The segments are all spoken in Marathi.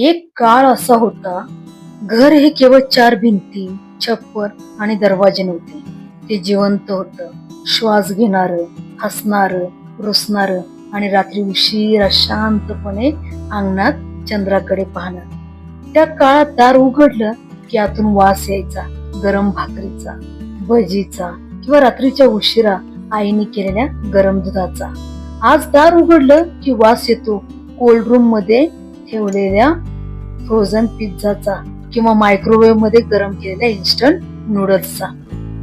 एक काळ असा होता घर हे केवळ चार भिंती छप्पर आणि दरवाजे नव्हते. ते जिवंत होत. श्वास घेणार हसणार रुसणार आणि रात्री उशिरा शांतपणे अंगणात चंद्राकडे पाहणार. त्या काळात दार उघडलं की आतून वास यायचा गरम भाकरीचा भजीचा किंवा रात्रीच्या उशिरा आईने केलेल्या गरम दुधाचा. आज दार उघडलं की वास येतो. कोल्ड रूममध्ये ठेवलेल्या फ्रोझन पिझ्झाचा किंवा मायक्रोवेव्हमध्ये गरम केलेल्या इन्स्टंट नूडल्सचा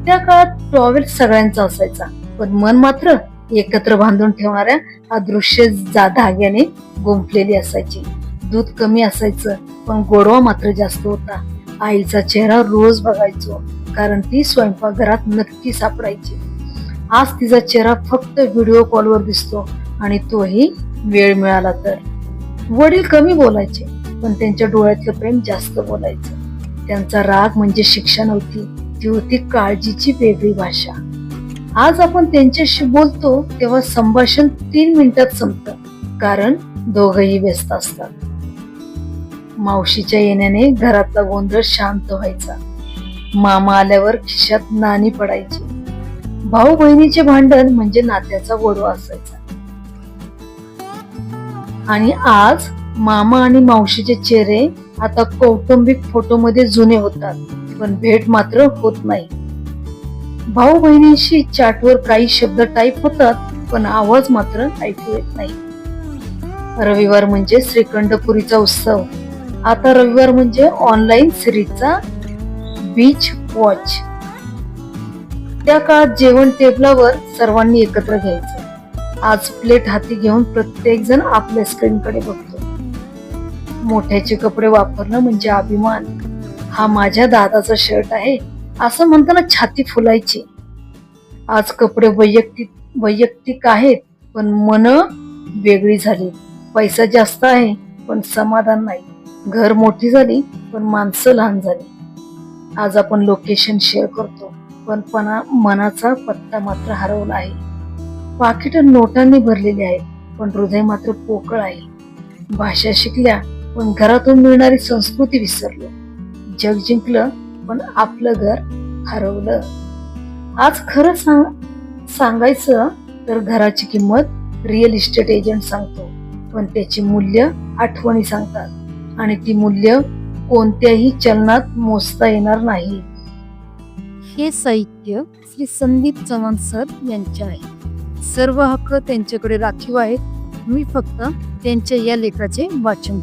त्या काळात टॉवेल सगळ्यांचा असायचा. पण मन मात्र एकत्र बांधून ठेवणाऱ्या अदृश्य जा धाग्याने गुंफलेली असायची. दूध कमी असायचं पण गोडवा मात्र जास्त होता. आईचा चेहरा रोज बघायचो कारण ती स्वयंपाकघरात नक्की सापडायची. आज तिचा चेहरा फक्त व्हिडिओ कॉलवर दिसतो आणि तोही वेळ मिळाला तर. वडील कमी बोलायचे पण त्यांच्या डोळ्यातलं प्रेम जास्त बोलायचं. त्यांचा राग म्हणजे शिक्षा नव्हती ती होती काळजीची वेगळी भाषा. आज आपण त्यांच्याशी बोलतो तेव्हा संभाषण तीन मिनिटात संपतं कारण दोघही व्यस्त असतात. मावशीच्या येण्याने घरातला गोंधळ शांत व्हायचा. मामा आल्यावर खिशात नाणी पडायची. भाऊ बहिणीचे भांडण म्हणजे नात्याचा गोडवा असायचा. आणि आज मामा आणि मावशीचे चेहरे आता कौटुंबिक फोटो मध्ये जुने होतात पण भेट मात्र होत नाही. भाऊ बहिणींशी चॅटवर काही शब्द टाईप होतात पण आवाज मात्र ऐकू येत नाही. रविवार म्हणजे श्रीखंडपुरीचा उत्सव. आता रविवार म्हणजे ऑनलाईन सिरीजचा बीच वॉच त्या काळात जेवण टेबलावर सर्वांनी एकत्र घ्यायचं. आज प्लेट हाती घेऊन प्रत्येक जण आपल्या स्क्रीन कडे बघतो. मोठ्याचे कपडे वापरणं म्हणजे अभिमान. हा माझ्या दादाचा शर्ट आहे असं म्हणताना छाती फुलायची. आज कपडे वैयक्तिक वैयक्तिक आहेत पण मन वेगळी झाली. पैसा जास्त आहे पण समाधान नाही. घर मोठी झाली पण माणसं लहान झाली. आज आपण लोकेशन शेअर करतो पण मनाचा पत्ता मात्र हरवला आहे. पाकिट नोटांनी भरलेली आहेत पण हृदय मात्र पोकळ आहे. भाषा शिकल्या पण घरातून मिळणारी संस्कृती विसरलो. जग जिंकलं पण आपलं घर हरवलं. आज खरं सांग सांगायचं तर घराची किंमत रिअल इस्टेट एजंट सांगतो पण त्याची मूल्य आठवणी सांगतात. आणि ती मूल्य कोणत्याही चलनात मोजता येणार नाही. हे साहित्य श्री संदीप चव्हाण सर यांचे आहे. सर्व हक्क त्यांच्याकडे राखीव आहेत. मी फक्त त्यांच्या या लेखाचे वाचन